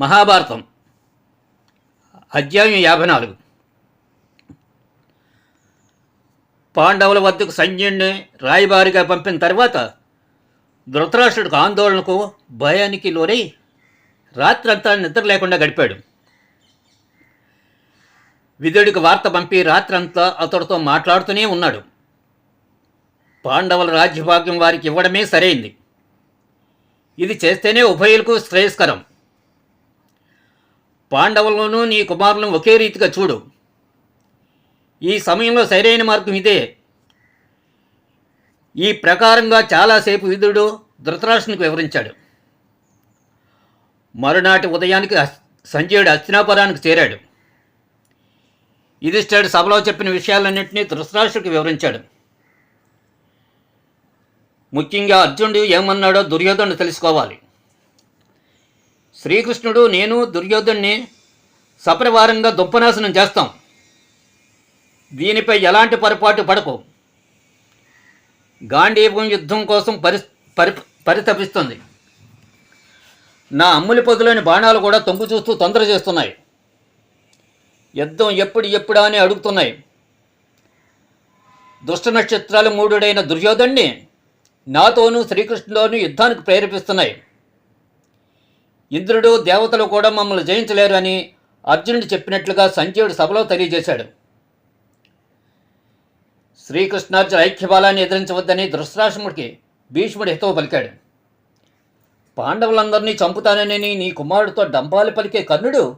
మహాభారతం. అధ్యాయం యాభై నాలుగు. పాండవుల వద్దకు సైన్యుడిని రాయబారిగా పంపిన తర్వాత ధృతరాష్ట్రుడికి ఆందోళనకు భయానికి లోనై రాత్రంతా నిద్ర లేకుండా గడిపాడు. విధుడికి వార్త పంపి రాత్రంతా అతడితో మాట్లాడుతూనే ఉన్నాడు. పాండవుల రాజ్యభాగ్యం వారికి ఇవ్వడమే సరైంది. ఇది చేస్తేనే ఉభయులకు శ్రేయస్కరం. పాండవులను నీ కుమారులను ఒకే రీతిగా చూడు. ఈ సమయంలో సరైన మార్గం ఇదే. ఈ ప్రకారంగా చాలాసేపు విదుడు ధృతరాష్ట్రునికి వివరించాడు. మరునాటి ఉదయానికి సంజయుడు అస్తినాపురానికి చేరాడు. యుధిష్ఠుడు సభలో చెప్పిన విషయాలన్నింటినీ ధృతరాష్ట్రుడికి వివరించాడు. ముఖ్యంగా అర్జునుడు ఏమన్నాడో దుర్యోధనుడు తెలుసుకోవాలి. శ్రీకృష్ణుడు నేను దుర్యోధన్ని సపరివారంగా దుంపనాశనం చేస్తాం. దీనిపై ఎలాంటి పొరపాటు పడకు. గాంధీవం యుద్ధం కోసం పరి పరి పరితపిస్తుంది. నా అమ్ములి పొదులోని బాణాలు కూడా తొంగు చూస్తూ తొందర చేస్తున్నాయి. యుద్ధం ఎప్పుడు ఎప్పుడా అని అడుగుతున్నాయి. దుష్ట నక్షత్రాలు మూడుడైన దుర్యోధన్ని నాతోనూ శ్రీకృష్ణులోనూ యుద్ధానికి ప్రేరేపిస్తున్నాయి. ఇంద్రుడు దేవతలు కూడా మమ్మల్ని జయించలేరు అని అర్జునుడు చెప్పినట్లుగా సంజయుడు సభలో తెలియజేశాడు. శ్రీకృష్ణార్జున ఐక్యబలాన్ని ఎదిరించవద్దని ధృష్టరాష్ట్రముడికి భీష్ముడు హితవు పలికాడు. పాండవులందరినీ చంపుతానని నీ కుమారుడితో డంపాలు పలికే కర్ణుడు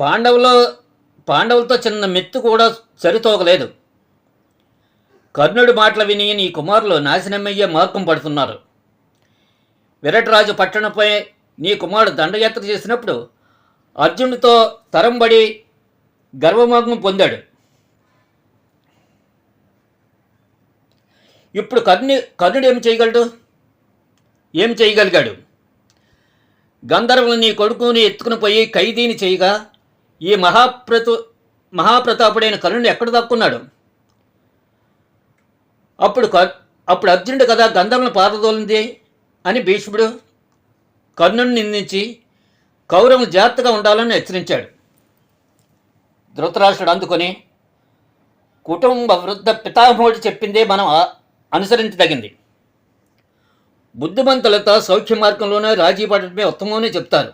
పాండవులో పాండవులతో చిన్న మెత్తు కూడా సరితోగలేదు. కర్ణుడి మాటలు విని నీ కుమారులు నాశనమయ్యే మార్గం పడుతున్నారు. విరటరాజు పట్టణంపై నీ కుమారుడు దండయాత్ర చేసినప్పుడు అర్జునుడితో తరంబడి గర్వమగ్నం పొందాడు. ఇప్పుడు కర్ణి కర్ణుడు ఏం చేయగలడు? ఏం చేయగలిగాడు? గంధర్వులు నీ కొడుకుని ఎత్తుకుని పోయి ఖైదీని చేయగా ఈ మహాప్రతు మహాప్రతాపుడైన కర్ణుడు ఎక్కడ దక్కున్నాడు? అప్పుడు క- అప్పుడు అర్జునుడు కదా గంధర్వులను పారదోలింది అని భీష్ముడు కర్ణుని నిందించి కౌరవులు జాగ్రత్తగా ఉండాలని హెచ్చరించాడు. ధృతరాష్ట్రుడు అందుకొని కుటుంబ వృద్ధ పితామహుడు చెప్పిందే మనం అనుసరించదగింది. బుద్ధిమంతులతో సౌఖ్య మార్గంలోనే రాజీ పడటమే ఉత్తమమని చెప్తారు.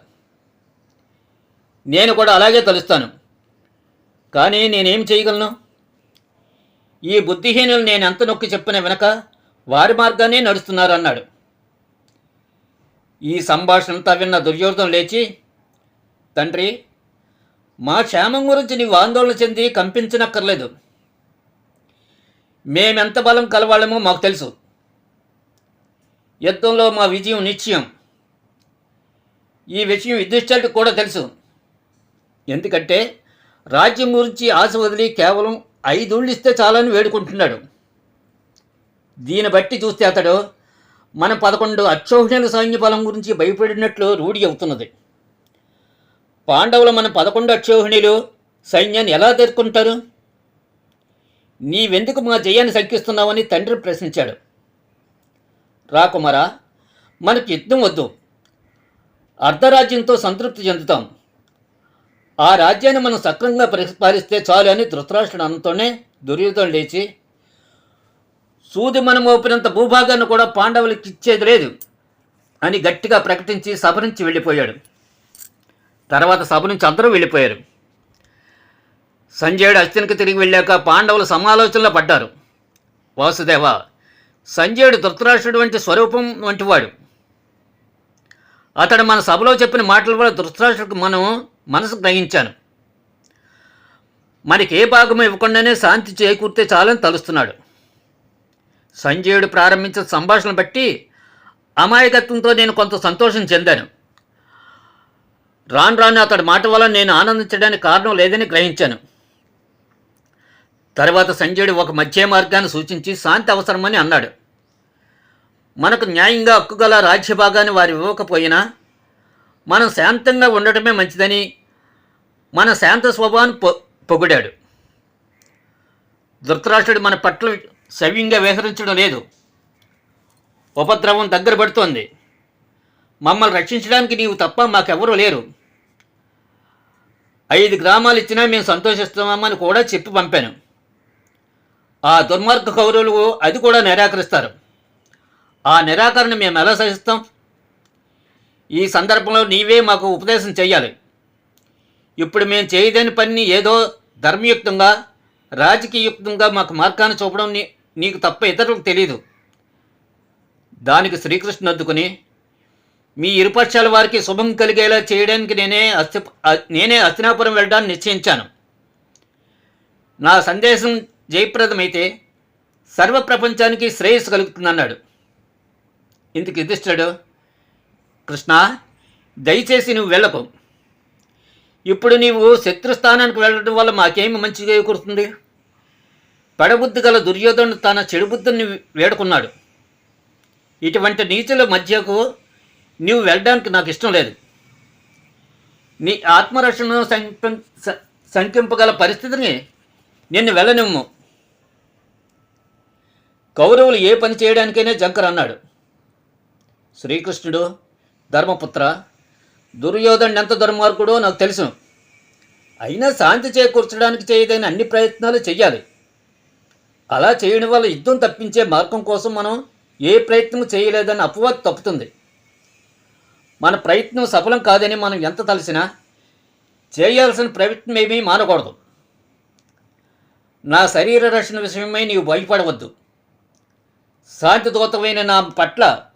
నేను కూడా అలాగే తలుస్తాను. కానీ నేనేం చేయగలను? ఈ బుద్ధిహీనులు నేను ఎంత నొక్కి చెప్పిన వెనక వారి మార్గానే నడుస్తున్నారు అన్నాడు ఈ సంభాషణంతా విన్న దుర్యోధనం లేచి తండ్రి మా క్షేమం గురించి నీవు ఆందోళన చెంది కంపించనక్కర్లేదు. మేమెంత బలం కలవాళ్ళమో మాకు తెలుసు. యుద్ధంలో మా విజయం నిశ్చయం. ఈ విషయం యుధిష్ఠుడికి కూడా తెలుసు. ఎందుకంటే రాజ్యం గురించి ఆశ వదిలి కేవలం ఐదుళ్ళు ఇస్తే చాలని వేడుకుంటున్నాడు. దీన్ని బట్టి చూస్తే అతడు మన పదకొండు అక్షోహిణుల సైన్య బలం గురించి భయపడినట్లు రూఢి అవుతున్నది. పాండవులు మన పదకొండు అక్షోహిణులు సైన్యాన్ని ఎలా తెరుకుంటారు నీవెందుకు మా జయాన్ని శంకిస్తున్నావని తండ్రి ప్రశ్నించాడు. రాకుమారా మనకి యుద్ధం వద్దు. అర్ధరాజ్యంతో సంతృప్తి చెందుతాం. ఆ రాజ్యాన్ని మనం సక్రమంగా పరిపాలిస్తే చాలు అని ధృతరాష్ట్రుడు అనతోనే దుర్యోధం లేచి సూది మనం మోపినంత భూభాగాన్ని కూడా పాండవులకి ఇచ్చేది లేదు. అని గట్టిగా ప్రకటించి సభ నుంచి వెళ్ళిపోయాడు. తర్వాత సభ నుంచి అందరూ వెళ్ళిపోయారు. సంజయుడు అస్తినికి తిరిగి వెళ్ళాక పాండవులు సమాలోచనలో పడ్డారు. వాసుదేవ సంజయుడు ధృతరాష్ట్రుడు వంటి స్వరూపం వంటివాడు అతడు మన సభలో చెప్పిన మాటల వల్ల ధృతరాష్ట్రుడికి మనం మనసు గ్రహించాను. మనకి ఏ భాగం ఇవ్వకుండానే శాంతి చేకూర్తే చాలని తలుస్తున్నాడు. సంజయుడు ప్రారంభించిన సంభాషణ బట్టి అమాయకత్వంతో నేను కొంత సంతోషం చెందాను. రాను రాను అతడి మాట వల్ల నేను ఆనందించడానికి కారణం లేదని గ్రహించాను. తర్వాత సంజయుడు ఒక మధ్య మార్గాన్ని సూచించి శాంతి అవసరమని అన్నాడు. మనకు న్యాయంగా హక్కుగల రాజ్యభాగాన్ని వారు ఇవ్వకపోయినా మనం శాంతంగా ఉండటమే మంచిదని మన శాంత స్వభావాన్ని పొ పొగిడాడు. ధృతరాష్ట్రుడు మన పట్ల సవ్యంగా వ్యవహరించడం లేదు. ఉపద్రవం దగ్గర పడుతోంది. మమ్మల్ని రక్షించడానికి నీవు తప్ప మాకెవరూ లేరు. ఐదు గ్రామాలు ఇచ్చినా మేము సంతోషిస్తామని కూడా చెప్పి పంపాను. ఆ దుర్మార్గ కౌరవులు అది కూడా నిరాకరిస్తారు. ఆ నిరాకరణ మేము ఎలా సహిస్తాం? ఈ సందర్భంలో నీవే మాకు ఉపదేశం చేయాలి ఇప్పుడు మేము చేయదని పని ఏదో ధర్మయుక్తంగా రాజకీయయుక్తంగా మాకు మార్గాన్ని చూపడం నీకు తప్ప ఇతరులకు తెలియదు దానికి శ్రీకృష్ణ అద్దుకుని మీ ఇరుపక్షాల వారికి శుభం కలిగేలా చేయడానికి నేనే అస్తి నేనే అస్తినాపురం వెళ్ళడానికి నిశ్చయించాను. నా సందేశం జయప్రదమైతే సర్వ ప్రపంచానికి శ్రేయస్సు కలుగుతుందన్నాడు. ఇందుకు యుధిష్ఠుడు కృష్ణ దయచేసి నువ్వు వెళ్ళకు. ఇప్పుడు నీవు శత్రుస్థానానికి వెళ్ళడం వల్ల మాకేమి మంచి చేకూరుతుంది? పడబుద్ధి గల దుర్యోధను తన చెడుబుద్ధిని వేడుకున్నాడు. ఇటువంటి నీచుల మధ్యకు నీవు వెళ్ళడానికి నాకు ఇష్టం లేదు. నీ ఆత్మరక్షణను సంప సంకింపగల పరిస్థితిని నిన్ను వెళ్ళనిమ్ము కౌరవులు ఏ పని చేయడానికైనా జంకర్ అన్నాడు. శ్రీకృష్ణుడు ధర్మపుత్ర దుర్యోధనుడు ఎంత దుర్మార్గుడో నాకు తెలుసు. అయినా శాంతి చేకూర్చడానికి చేయదైన అన్ని ప్రయత్నాలు చెయ్యాలి. అలా చేయడం వల్ల యుద్ధం తప్పించే మార్గం కోసం మనం ఏ ప్రయత్నం చేయలేదని అపవాదం తప్పుతుంది. మన ప్రయత్నం సఫలం కాదని మనం ఎంత తలసినా చేయాల్సిన ప్రయత్నం ఏమీ మానకూడదు. నా శరీర రక్షణ విషయమై నీవు భయపడవద్దు శాంతి దూతమైన నా పట్ల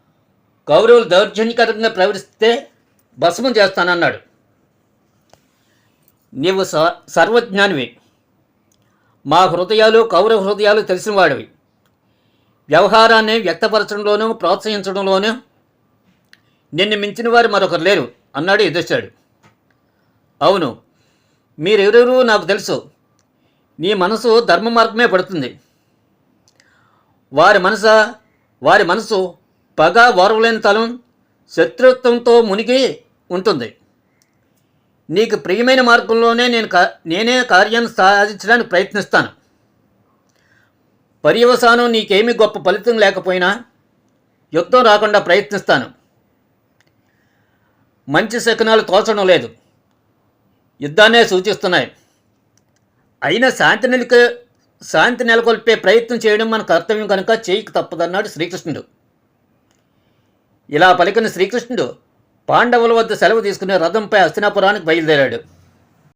కౌరవులు దౌర్జన్యకరంగా ప్రవర్తిస్తే భస్మం చేస్తానన్నాడు. నీవు స సర్వజ్ఞానివి. మా హృదయాలు కౌరవ హృదయాలు తెలిసినవాడివి. వ్యవహారాన్ని వ్యక్తపరచడంలోనూ ప్రోత్సహించడంలోనూ నిన్ను మించిన వారు మరొకరు లేరు అన్నాడు యుధిష్ఠుడు అవును మీరెవరెవరు నాకు తెలుసు. నీ మనసు ధర్మ మార్గమే పడుతుంది. వారి మనస వారి మనసు పగ ఓర్వలేని తలం శత్రుత్వంతో మునిగి ఉంటుంది. నీకు ప్రియమైన మార్గంలోనే నేను కా- నేనే కార్యాన్ని సాధించడానికి ప్రయత్నిస్తాను. పర్యవసానం నీకేమీ గొప్ప ఫలితం లేకపోయినా యుద్ధం రాకుండా ప్రయత్నిస్తాను. మంచి శకునాలు తోచడం లేదు. యుద్ధాన్నే సూచిస్తున్నాయి. అయినా శాంతి నెలక శాంతి నెలకొల్పే ప్రయత్నం చేయడం మన కర్తవ్యం కనుక చేయక తప్పదన్నాడు శ్రీకృష్ణుడు. ఇలా పలికిన శ్రీకృష్ణుడు పాండవుల వద్ద సెలవు తీసుకుని రథంపై హస్తినాపురానికి బయలుదేరాడు.